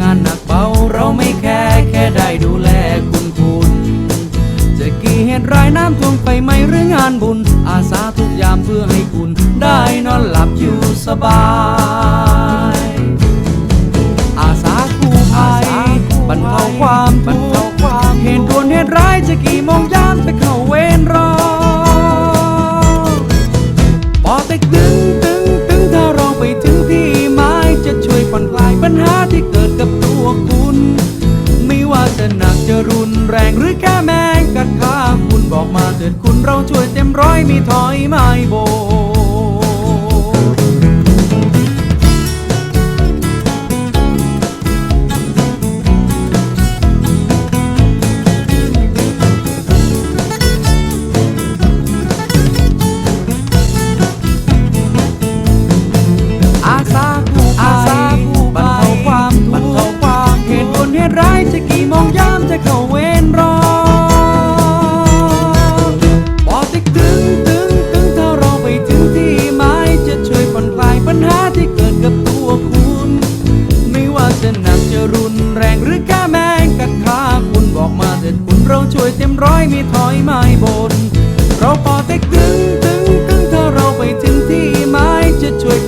งานหนักเบาเราไม่แคร์แค่ได้ดูแลคุณคุณจะกี่เหตุร้ายน้ำท่วมไฟไหมหรืองานบุญ อาสาทุกยามเพื่อให้คุณ ได้นอนหลับอยู่สบาย แรงหรือแค่แมงกัดขาคุณบอกมาเถิดคุณเราช่วยเต็มร้อยมีถอยไม่โบ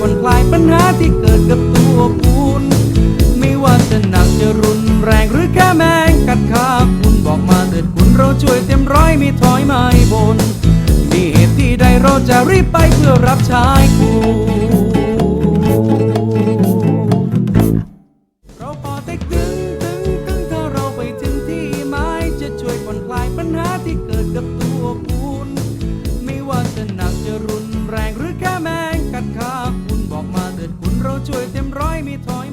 อนคลายปัญหาที่เกิดกับตัวคุณ ไม่ว่าจะหนักจะรุนแรงหรือแค่แมงกัดขาคุณบอกมาเถิดคุณเราช่วยเต็มร้อยไม่ถอยไม่บนมีเหตุที่ใดเราจะรีบไปเพื่อรับใช้คุณที่เกิดกับตัวคุณ ไม่ว่าจะหนักจะรุนแรงหรือแค่แม้ เราช่วยเต็มร้อยไม่ถอย